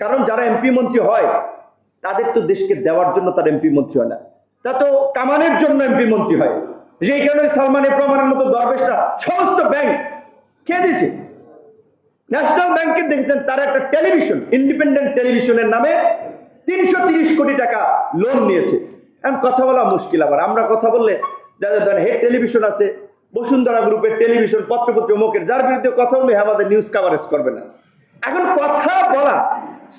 কারণ যারা এমপি মন্ত্রী হয়, তাদের তো দেশকে দেওয়ার জন্য তার এমপি মন্ত্রী হয় না। তা তো কামানের জন্য এমপি মন্ত্রী হয়। যেই কারণে সালমান প্রমাণের মতো দরবেশরা, সমস্ত ব্যাংক কে দিয়েছে? ন্যাশনাল ব্যাংকের দেখেছেন, তারা একটা টেলিভিশন ইন্ডিপেন্ডেন্ট টেলিভিশনের নামে তিনশো কোটি টাকা লোন নিয়েছে। এখন কথা বলা মুশকিল আবার। আমরা কথা বললে, যাদের ধরেন হেড টেলিভিশন আছে, বসুন্ধরা গ্রুপের টেলিভিশন পত্রপত্র মুখের যার বিরুদ্ধে কথা বলবে আমাদের নিউজ কাভারেজ করবে না। এখন কথা বলা,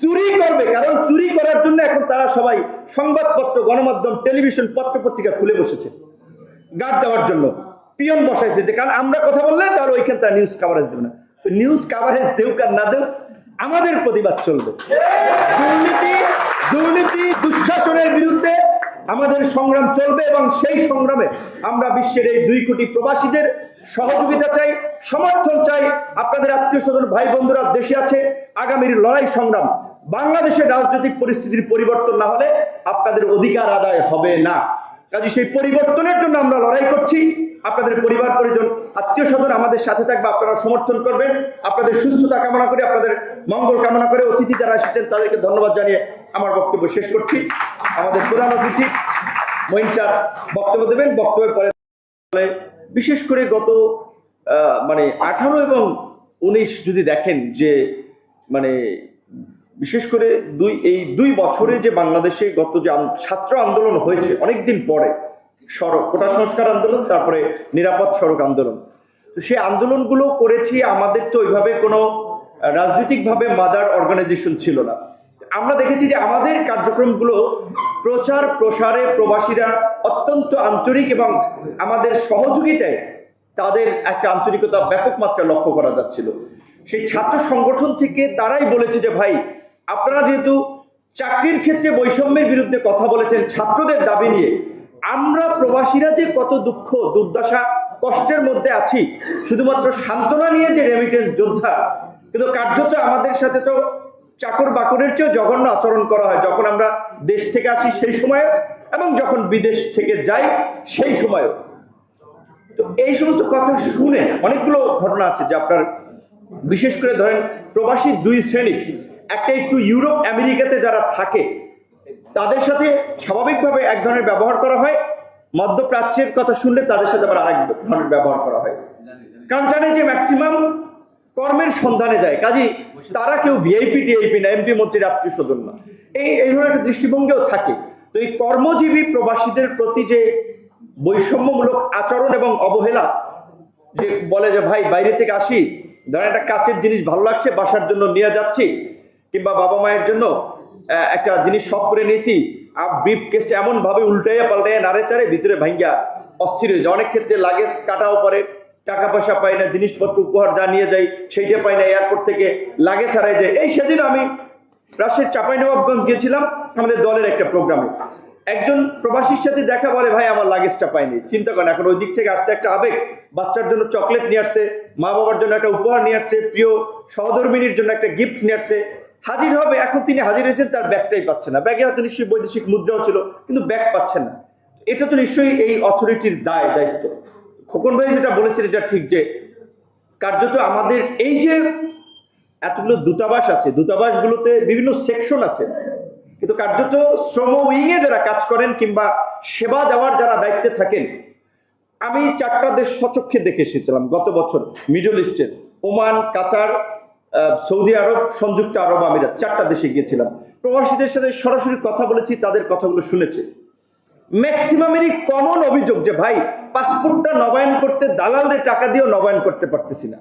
চুরি করবে, কারণ চুরি করার জন্য এখন তারা সবাই সংবাদপত্র, গণমাধ্যম, টেলিভিশন পত্র পত্রিকা খুলে বসেছে, গার্ড দেওয়ার জন্য, পিয়ন বসাইছে যে, কারণ আমরা কথা বললে তাহলে ওইখানে তারা নিউজ কাভারেজ দেবে না। নিউজ কাভারেজ দেউক আর না দেউ আমাদের প্রতিবাদ চলবে। দুর্নীতি দুর্নীতি, দুঃশাসনের বিরুদ্ধে আমাদের সংগ্রাম চলবে এবং সেই সংগ্রামে আমরা বিশ্বের এই দুই কোটি প্রবাসীদের সহযোগিতা চাই, সমর্থন চাই। আপনাদের আত্মীয় স্বজন, ভাই বন্ধুরা, দেশে আছে, আগামীর লড়াই সংগ্রাম। বাংলাদেশের রাজনৈতিক পরিস্থিতির পরিবর্তন না হলে আপনাদের অধিকার আদায় হবে না। কাজে সেই পরিবর্তনের জন্য আমরা লড়াই করছি। আপনাদের পরিবার, পরিজন, আত্মীয় স্বজন আমাদের সাথে থাকবে আপনারা সমর্থন করবেন। আপনাদের সুস্থতা কামনা করে, আপনাদের মঙ্গল কামনা করে অতিথি যারা এসেছেন, তাদেরকে ধন্যবাদ জানিয়ে আমার বক্তব্য শেষ করছি। আমাদের প্রধান অতিথি মহিন স্যার বক্তব্য দেবেন, বক্তব্যের পরে বিশেষ করে গত মানে আঠারো এবং উনিশ যদি দেখেন যে মানে বিশেষ করে দুই, এই দুই বছরে যে বাংলাদেশে গত যে ছাত্র আন্দোলন হয়েছে, অনেকদিন পরে সড়ক কোটা সংস্কার আন্দোলন, তারপরে নিরাপদ সড়ক আন্দোলন। তো সেই আন্দোলনগুলো করেছি, আমাদের তো ওইভাবে কোনো, রাজনৈতিকভাবে মাদার অর্গানাইজেশন ছিল না। আমরা দেখেছি যে আমাদের কার্যক্রমগুলো প্রচার প্রসারে প্রবাসীরা অত্যন্ত আন্তরিক এবং আমাদের সহযোগিতায় তাদের একটা আন্তরিকতা ব্যাপক মাত্রা লক্ষ্য করা যাচ্ছিল। সেই ছাত্র সংগঠন থেকে তারাই বলেছে যে, ভাই, আপনারা যেহেতু চাকরির ক্ষেত্রে বৈষম্যের বিরুদ্ধে কথা বলেছেন ছাত্রদের দাবি নিয়ে, আমরা প্রবাসীরা যে কত দুঃখ, দুর্দশা, কষ্টের মধ্যে আছি, শুধুমাত্র সান্ত্বনা নিয়ে যে রেমিটেন্স যোদ্ধা, কিন্তু কার্যত আমাদের সাথে তো চাকর বাকরের চেয়েও জঘন্য আচরণ করা হয়। যখন আমরা দেশ থেকে আসি সেই সময়ে এবং যখন বিদেশ থেকে যাই সেই সময়ও। তো এই সমস্ত কথা শুনে অনেকগুলো ঘটনা আছে যে আপনার বিশেষ করে ধরেন প্রবাসী দুই শ্রেণি, একটা একটু ইউরোপ, আমেরিকাতে যারা থাকে, তাদের সাথে স্বাভাবিকভাবে এক ধরনের ব্যবহার করা হয়। মধ্যপ্রাচ্যের কথা শুনলে তাদের সাথে আবার আরেক ধরনের ব্যবহার করা হয়। কারণ জানে যে ম্যাক্সিমাম কর্মের সন্ধানে যায়। কাজী, তারা কেউ ভিআইপি টিআইপি না এমপি মন্ত্রীর আত্মীয় স্বজন না। এই এই ধরনের একটা দৃষ্টিভঙ্গিও থাকে। তো এই কর্মজীবী প্রবাসীদের প্রতি যে বৈষম্যমূলক আচরণ এবং অবহেলা, যে বলে যে, ভাই, বাইরে থেকে আসি, ধরেন একটা কাচের জিনিস ভালো লাগছে, বাসার জন্য নিয়ে যাচ্ছি, কিংবা বাবা মায়ের জন্য একটা জিনিস শখ করে নিয়েছি আর ব্রিফ কেসটা এমন ভাবে উল্টাইয়া পাল্টাইয়া নাড়ে চারে ভিতরে ভাঙ্গা অস্থির হয়ে যায়। অনেক ক্ষেত্রে লাগেজ কাটাও পরে টাকা পয়সা পাই না, জিনিসপত্র উপহার যা নিয়ে যাই সেইটা পাই না এয়ারপোর্ট থেকে লাগেজ হারাই যায় এই সেদিন আমি রাজশাহীর চাঁপাইনবাবগঞ্জ গেছিলাম, আমাদের দলের একটা প্রোগ্রামে একজন প্রবাসীর সাথে দেখা বলে, ভাই, আমার লাগেজটা পাইনি। চিন্তা করেন, এখন ওই দিক থেকে আসছে একটা আবেগ, বাচ্চার জন্য চকলেট নিয়ে আসছে মা বাবার জন্য একটা উপহার নিয়ে আসছে, প্রিয় সহধর্মিনীর জন্য একটা গিফট নিয়ে আসছে। হাজির হবে, এখন তিনি হাজির হয়েছেন, তার ব্যাগটাই পাচ্ছে না। ব্যাগে হয়তো নিশ্চয়ই বৈদেশিক মুদ্রাও ছিল, কিন্তু ব্যাগ পাচ্ছে না। এটা তো নিশ্চয়ই এই অথরিটির দায়, দায়িত্ব। খোকন ভাই যেটা বলেছেন এটা ঠিক যে কার্যত আমাদের এই যে এতগুলো দূতাবাস আছে, দূতাবাসগুলোতে বিভিন্ন সেকশন আছে, কিন্তু কার্যত শ্রম উইংয়ে যারা কাজ করেন কিংবা সেবা দেওয়ার যারা দায়িত্বে থাকেন, আমি চারটা দেশ সচক্ষে দেখে এসেছিলাম গত বছর মিডল ইস্টের ওমান, কাতার সৌদি আরব, সংযুক্ত আরব আমিরাত, চারটা দেশে গিয়েছিলাম। প্রবাসীদের সাথে সরাসরি কথা বলেছি, তাদের কথাগুলো শুনেছি। ম্যাক্সিমামেরই কমন অভিযোগ যে, ভাই পাসপোর্টটা নবায়ন করতে দালালদের টাকা দিয়েও নবায়ন করতে পারতেছি না।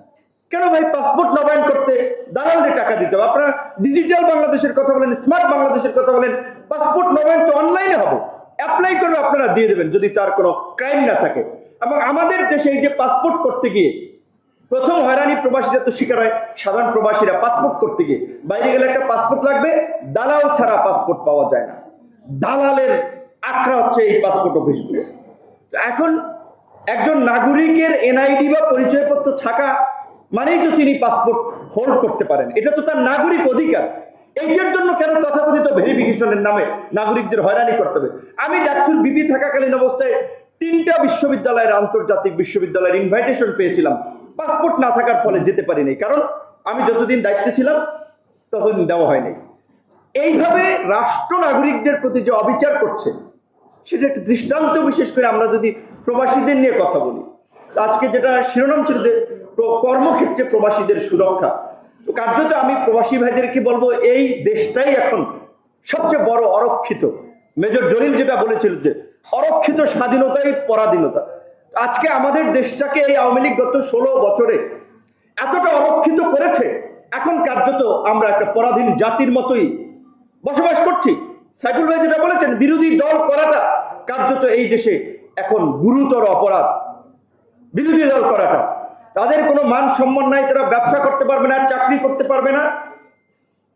কেন ভাই পাসপোর্ট নবায়ন করতে দালালদের টাকা দিতে হবে? আপনারা ডিজিটাল বাংলাদেশের কথা বলেন স্মার্ট বাংলাদেশের কথা বলেন পাসপোর্ট নবায়ন তো অনলাইনে হবে। অ্যাপ্লাই করে আপনারা দিয়ে দেবেন যদি তার কোনো ক্রাইম না থাকে। এবং আমাদের দেশে এই যে পাসপোর্ট করতে গিয়ে, প্রথম হয়রানি প্রবাসীরা তো শিকার হয়, সাধারণ প্রবাসীরা পাসপোর্ট করতে গিয়ে। বাইরে গেলে একটা পাসপোর্ট লাগবে, দালাল ছাড়া পাসপোর্ট পাওয়া যায় না। দালালের আখড়া হচ্ছে এই পাসপোর্ট অফিসগুলো তো এখন একজন নাগরিকের এনআইডি বা পরিচয়পত্র থাকা মানেই তো তিনি পাসপোর্ট হোল্ড করতে পারেন। এটা তো তার নাগরিক অধিকার। এইটার জন্য কেন তথাকথিত ভেরিফিকেশনের নামে নাগরিকদের হয়রানি করতে হবে? আমি ডাকসুর বিপি থাকাকালীন অবস্থায় তিনটা বিশ্ববিদ্যালয়ের আন্তর্জাতিক বিশ্ববিদ্যালয়ের ইনভাইটেশন পেয়েছিলাম। পাসপোর্ট না থাকার ফলে যেতে পারিনি। কারণ আমি যতদিন দায়িত্বে ছিলাম, ততদিন দেওয়া হয়নি। এইভাবে রাষ্ট্র নাগরিকদের প্রতি যে অবিচার করছে সেটা একটা দৃষ্টান্ত বিশেষ করে আমরা যদি প্রবাসীদের নিয়ে কথা বলি। আজকে যেটা শিরোনাম ছিল যে কর্মক্ষেত্রে প্রবাসীদের সুরক্ষা। তো কার্যত আমি প্রবাসী ভাইদেরকে বলব, এই দেশটাই এখন সবচেয়ে বড় অরক্ষিত। মেজর জলিল যেটা বলেছিল যে, অরক্ষিত স্বাধীনতাই পরাধীনতা। আজকে আমাদের দেশটাকে এই আওয়ামী লীগ গত ষোলো বছরে এতটা অরক্ষিত করেছে, এখন কার্যত আমরা একটা পরাধীন জাতির মতোই বসবাস করছি। সাইফুল ভাই যেটা বলেছেন, বিরোধী দল করাটা কার্যত এই দেশে এখন গুরুতর অপরাধ। বিরোধী দল করাটা। তাদের কোনো মান সম্মান নাই, তারা ব্যবসা করতে পারবে না, চাকরি করতে পারবে না।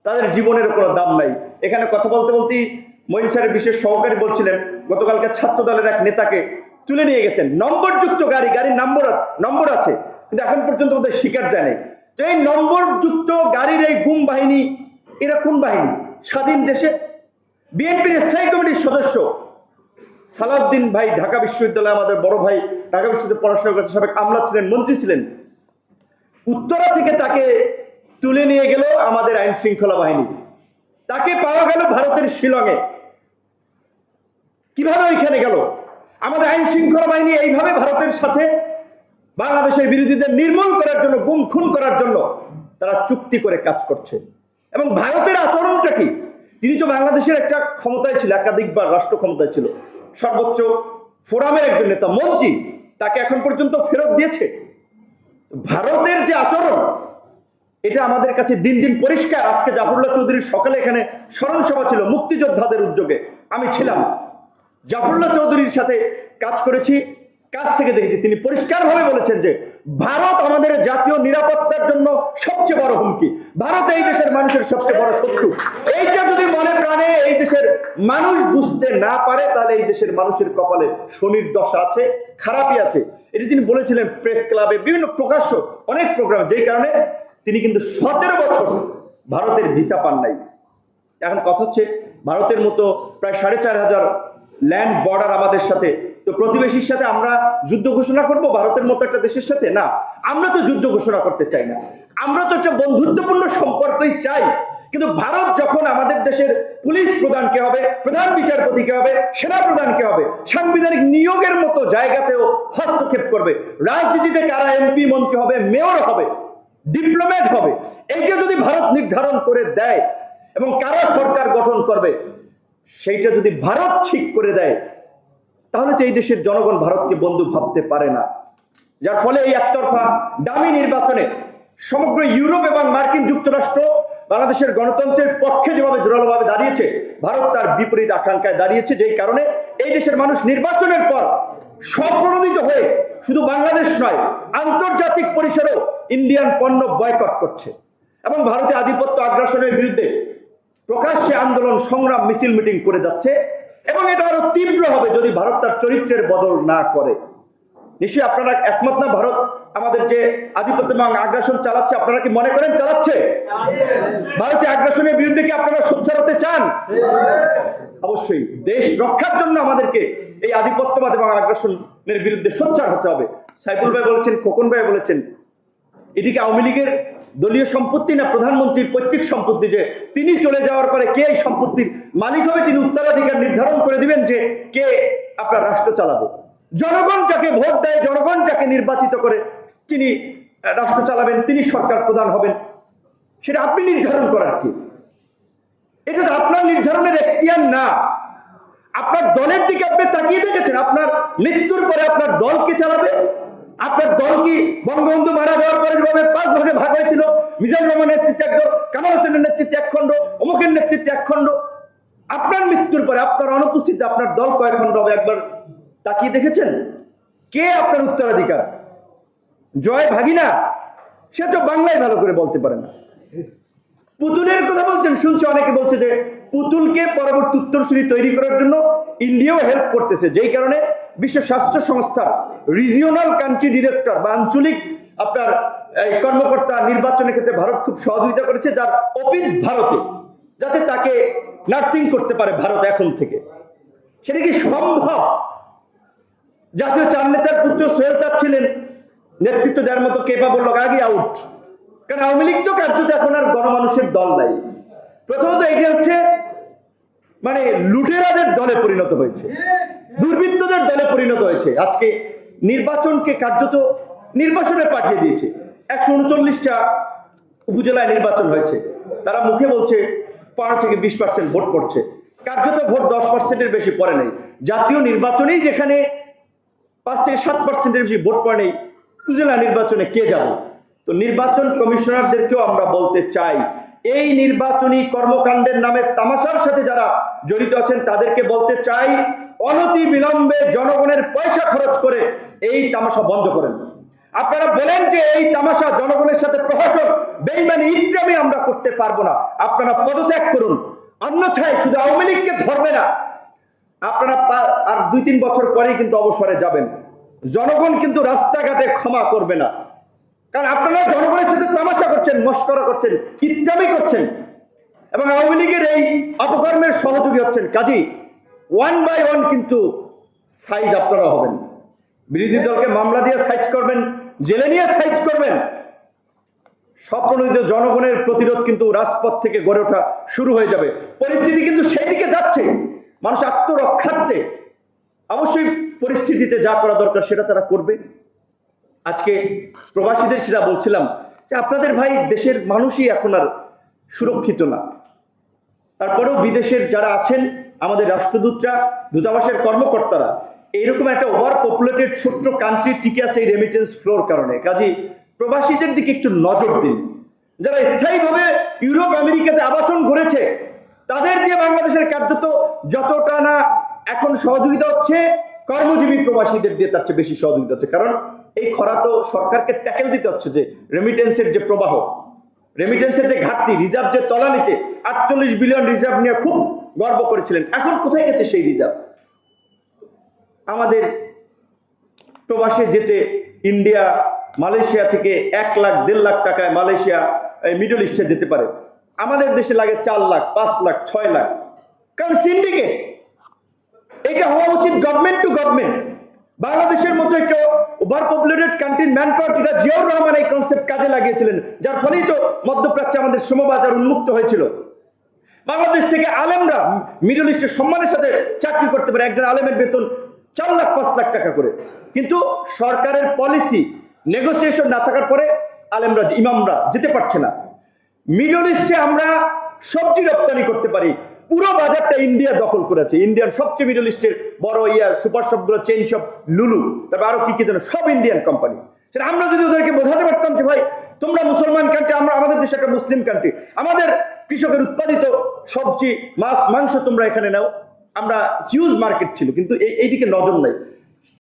তাদের জীবনের কোনো দাম নাই। এখানে কথা বলতে বলতেই মহিন স্যারের বিশেষ সহকারী বলছিলেন, গতকালকে ছাত্র দলের এক নেতাকে তুলে নিয়ে গেছেন। নম্বরযুক্ত গাড়ি, গাড়ির নম্বর নম্বর আছে, কিন্তু এখন পর্যন্ত ওদের শিকার নাই। তো এই নম্বরযুক্ত গাড়ির এই গুম বাহিনী, এরা কোন বাহিনী? স্বাধীন দেশে বিএনপির স্থায়ী কমিটির সদস্য সালাউদ্দিন ভাই, ঢাকা বিশ্ববিদ্যালয়ে আমাদের বড় ভাই, ঢাকা বিশ্ববিদ্যালয়ে পড়াশোনা করতে সাবেক আমলা ছিলেন, মন্ত্রী ছিলেন। উত্তরা থেকে তাকে তুলে নিয়ে গেল আমাদের আইন শৃঙ্খলা বাহিনী। তাকে পাওয়া গেল ভারতের শিলংয়ে। কীভাবে ওইখানে গেল? আমাদের আইন শৃঙ্খলা বাহিনী এইভাবে ভারতের সাথে বাংলাদেশের বিরোধীদের নির্মূল করার জন্য, গুম খুন করার জন্য তারা চুক্তি করে কাজ করছে। এবং ভারতের আচরণটা কি? তিনি তো বাংলাদেশের একটা ক্ষমতায় ছিল, একাধিকবার রাষ্ট্র ক্ষমতায় ছিল। সর্বোচ্চ ফোরামের একজন নেতা, মন্ত্রী, তাকে এখন পর্যন্ত ফেরত দিয়েছে। ভারতের যে আচরণ, এটা আমাদের কাছে দিন দিন পরিষ্কার। আজকে জাফরুল্লাহ চৌধুরীর সকালে এখানে স্মরণ সভা ছিল মুক্তিযোদ্ধাদের উদ্যোগে। আমি ছিলাম। জাফরুল্লাহ চৌধুরীর সাথে কাজ করেছি। কাজ থেকে দেখেছি, তিনি পরিষ্কারভাবে বলেছেন যে ভারত আমাদের জাতীয় নিরাপত্তার জন্য সবচেয়ে বড় হুমকি। ভারত এই দেশের মানুষের সবচেয়ে বড় শত্রু। এইটা যদি মনে প্রাণে এই দেশের মানুষ বুঝতে না পারে, তাহলে এই দেশের মানুষের কপালে শনির দশা আছে, খারাপই আছে। এটি তিনি বলেছিলেন প্রেস ক্লাবে, বিভিন্ন প্রকাশ্য অনেক প্রোগ্রাম, যেই কারণে তিনি কিন্তু সতেরো বছর ভারতের ভিসা পান নাই। এখন কথা হচ্ছে, ভারতের মতো প্রায় সাড়ে চার হাজার ল্যান্ড বর্ডার আমাদের সাথে তো প্রতিবেশীর সাথে আমরা যুদ্ধ ঘোষণা করব? ভারতের মতো একটা দেশের সাথে? না। আমরা তো যুদ্ধ ঘোষণা করতে চাই না। আমরা তো একটা বন্ধুত্বপূর্ণ সম্পর্কই চাই। কিন্তু ভারত যখন আমাদের দেশের পুলিশ প্রধান কে হবে, প্রধান বিচারপতি কে হবে, সেনা প্রধান কে হবে, সাংবিধানিক নিয়োগের মতো জায়গাতেও হস্তক্ষেপ করবে, রাজনীতিতে কারা এমপি, মন্ত্রী হবে, মেয়র হবে, ডিপ্লোম্যাট হবে, এইটা যদি ভারত নির্ধারণ করে দেয় এবং কারা সরকার গঠন করবে, সেইটা যদি ভারত ঠিক করে দেয় তাহলে তো এই দেশের জনগণ ভারতকে বন্ধু ভাবতে পারে না। যার ফলে এই একতরফা দামি নির্বাচনে সমগ্র ইউরোপ এবং মার্কিন যুক্তরাষ্ট্র বাংলাদেশের গণতন্ত্রের পক্ষে যেভাবে জোরালোভাবে দাঁড়িয়েছে, ভারত তার বিপরীত আকাঙ্ক্ষায় দাঁড়িয়েছে যেই কারণে এই দেশের মানুষ নির্বাচনের পর স্বপ্রণোদিত হয়ে শুধু বাংলাদেশ নয়, আন্তর্জাতিক পরিসরেও ইন্ডিয়ান পণ্য বয়কট করছে এবং ভারতে আধিপত্য আগ্রাসনের বিরুদ্ধে প্রকাশ্যে আন্দোলন, সংগ্রাম, মিছিল, মিটিং করে যাচ্ছে। এবং এটা আরও তীব্র হবে যদি ভারত তার চরিত্রের বদল না করে। নিশ্চয়ই আপনারা একমত না ভারত? আমাদের যে আধিপত্য এবং আগ্রাসন চালাচ্ছে, আপনারা কি মনে করেন চালাচ্ছে? ভারতীয় আগ্রাসনের বিরুদ্ধে কি আপনারা সোচ্চার হতে চান? অবশ্যই। দেশ রক্ষার জন্য আমাদেরকে এই আধিপত্যবাদ এবং আগ্রাসনের বিরুদ্ধে সোচ্চার হতে হবে। সাইফুল ভাই বলেছেন, খোকন ভাই বলেছেন এটিকে আওয়ামী লীগের দলীয় সম্পত্তি না প্রধানমন্ত্রীর পৈতৃক সম্পত্তি যে তিনি চলে যাওয়ার পরে কে এই সম্পত্তির মালিক হবে? তিনি উত্তরাধিকার নির্ধারণ করে দিবেন যে কে আপনার রাষ্ট্র চালাবে। জনগণ যাকে ভোট দেয়, জনগণ যাকে নির্বাচিত করে তিনি রাষ্ট্র চালাবেন, তিনি সরকার প্রধান হবেন। সেটা আপনি নির্ধারণ করার কি? এটা আপনার নির্ধারণের এখতিয়ার না। আপনার দলের দিকে আপনি তাকিয়ে দেখেছেন, আপনার মৃত্যুর পরে আপনার দলকে চালাবে? আপনার দল কি বঙ্গবন্ধু মারা যাওয়ার পরে যেভাবে পাঁচ ভাগে ভাগ হয়েছিল? মিজানুর রহমানের নেতৃত্বে একদল, কামাল হোসেনের নেতৃত্বে এক খণ্ড, অমুকের নেতৃত্বে এক আপনার মৃত্যুর পরে আপনার অনুপস্থিতিতে আপনার দল কয় খণ্ড হবে একবার তাকিয়ে দেখেছেন? কে আপনার উত্তরাধিকার? জয় ভাগিনা? সে তো বাংলায় ভালো করে বলতে পারে না। পুতুলের কথা বলছেন, শুনছে অনেকে বলছে যে পুতুলকে পরবর্তী উত্তরসূরি তৈরি করার জন্য ইন্ডিয়াও হেল্প করতেছে, যেই কারণে বিশ্ব স্বাস্থ্য সংস্থার রিজিওনাল কান্ট্রি ডিরেক্টর বা আঞ্চলিক আপনার, এই কর্মকর্তা নির্বাচনের ক্ষেত্রে ভারত খুব সহযোগিতা করেছে, যার অফিস ভারতে, যাতে তাকে নার্সিং করতে পারে ভারত এখন থেকে। সেটা কি সম্ভব? জাতীয় চার নেতার পুত্র সোহেল তার ছিলেন, নেতৃত্ব দেওয়ার মতো কেপাবল লোক আগে আউট কারণ আওয়ামী লীগ তো কার্যত এখন আর গণমানুষের দল নাই। প্রথমত এটা হচ্ছে মানে লুটেরাদের দলে পরিণত হয়েছে। দুর্বৃত্তদের দলে পরিণত হয়েছে। আজকে নির্বাচনকে কার্যত নির্বাচনে পাঠিয়ে দিয়েছে। একশো উনচল্লিশটা উপজেলায় নির্বাচন হয়েছে। তারা মুখে বলছে পনেরো থেকে বিশ পার্সেন্ট ভোট পড়ছে। কার্যত ভোট দশ পার্সেন্টের বেশি পড়ে নেই। জাতীয় নির্বাচনেই যেখানে পাঁচ থেকে সাত পার্সেন্টের বেশি ভোট পড়ে নেই, উপজেলা নির্বাচনে কে যাবে? তো নির্বাচন কমিশনারদেরকেও আমরা বলতে চাই, এই নির্বাচনী কর্মকাণ্ডের নামে তামাশার সাথে যারা জড়িত আছেন, তাদেরকে বলতে চাই অনতি বিলম্বে জনগণের পয়সা খরচ করে এই তামাশা বন্ধ করেন। আপনারা বলেন যে এই তামাশা জনগণের সাথে প্রহসন, বেইমানি ইত্রামি আমরা করতে পারব না। আপনারা পদত্যাগ করুন। অন্যথায় শুধু আওয়ামী লীগকে ধরবে না। আপনারা আর দুই তিন বছর পরেই কিন্তু অবসরে যাবেন। জনগণ কিন্তু রাস্তাঘাটে ক্ষমা করবে না। কারণ আপনারা জনগণের সাথে তামাশা করছেন, মস্করা করছেন ইত্যামি করছেন। এবং আওয়ামী লীগের এই অপকর্মের সহযোগী হচ্ছেন কাজী ওয়ান বাই ওয়ান কিন্তু সাইজ আপনারা হবেন। বিরোধী দলকে মামলা দিয়ে সাইজ করবেন, জেলে নিয়ে সাইজ করবেন। স্বপ্রণোদিত জনগণের প্রতিরোধ কিন্তু রাজপথ থেকে গড়ে ওঠা শুরু হয়ে যাবে। পরিস্থিতি কিন্তু সেই দিকে যাচ্ছে। মানুষ আত্মরক্ষার্থে অবশ্যই পরিস্থিতিতে যা করা দরকার সেটা তারা করবে। আজকে প্রবাসীদের সেটা বলছিলাম যে আপনাদের ভাই দেশের মানুষই এখন আর সুরক্ষিত না। তারপরেও বিদেশের যারা আছেন আমাদের রাষ্ট্রদূতরা, দূতাবাসের কর্মকর্তারা এইরকম একটা ওভার পপুলেটেড ছোট্ট কান্ট্রি টিকে আছে এই রেমিটেন্স ফ্লোর কারণে। কাজে প্রবাসীদের দিকে একটু নজর দিন। যারা স্থায়ীভাবে ইউরোপ, আমেরিকাতে আবাসন করেছে তাদের দিয়ে বাংলাদেশের কার্যত যতটা না এখন সহযোগিতা হচ্ছে, কর্মজীবী প্রবাসীদের দিয়ে তার চেয়ে বেশি সহযোগিতা হচ্ছে। কারণ এই খরা তো সরকারকে ট্যাকেল দিতে হচ্ছে যে রেমিটেন্সের যে প্রবাহ রেমিটেন্সের যে ঘাটতি রিজার্ভ যে তলানিতে আটচল্লিশ বিলিয়ন রিজার্ভ নিয়ে খুব গর্ব করেছিলেন। এখন কোথায় গেছে সেই রিজার্ভ? আমাদের প্রবাসে যেতে ইন্ডিয়া, মালয়েশিয়া থেকে এক লাখ, দেড় লাখ টাকায় মালয়েশিয়া মিডল ইস্টে যেতে পারে। আমাদের দেশে লাগে চার লাখ, পাঁচ লাখ, ছয় লাখ। কারণ সিন্ডিকেট এটা হওয়া উচিত গভর্নমেন্ট টু গভর্নমেন্ট বাংলাদেশের মতো একটা ওভার পপুলেটেড কান্ট্রির ম্যান পাওয়ার যেটা জিয়াউর রহমান এই কনসেপ্ট কাজে লাগিয়েছিলেন, যার ফলেই তো মধ্যপ্রাচ্যে আমাদের শ্রমবাজার উন্মুক্ত হয়েছিল। বাংলাদেশ থেকে আলেমরা মিডল ইস্টের সম্মানের সাথে চাকরি করতে পারে একজন আলেমের বেতন চার লাখ, পাঁচ লাখ টাকা করে। কিন্তু সরকারের পলিসি নেগোসিয়েশন না থাকার পরে আলেমরা, ইমামরা যেতে পারছে না। মিডল ইস্টে আমরা সবজি রপ্তানি করতে পারি। পুরো বাজারটা ইন্ডিয়া দখল করেছে। ইন্ডিয়ান সবচেয়ে মিডল ইস্টের বড় ইয়া সুপার শপগুলো চেইন শপ লুলু তারপর আরও কি কি যেন, সব ইন্ডিয়ান কোম্পানি সেটা আমরা যদি ওদেরকে বোঝাতে পারতাম যে ভাই, তোমরা মুসলমান কান্ট্রি আমরা আমাদের দেশ একটা মুসলিম কান্ট্রি আমাদের কৃষকের উৎপাদিত সবজি, মাছ, মাংস তোমরা এখানে নাও। আমরা হিউজ মার্কেট ছিল, কিন্তু এইদিকে নজর নাই।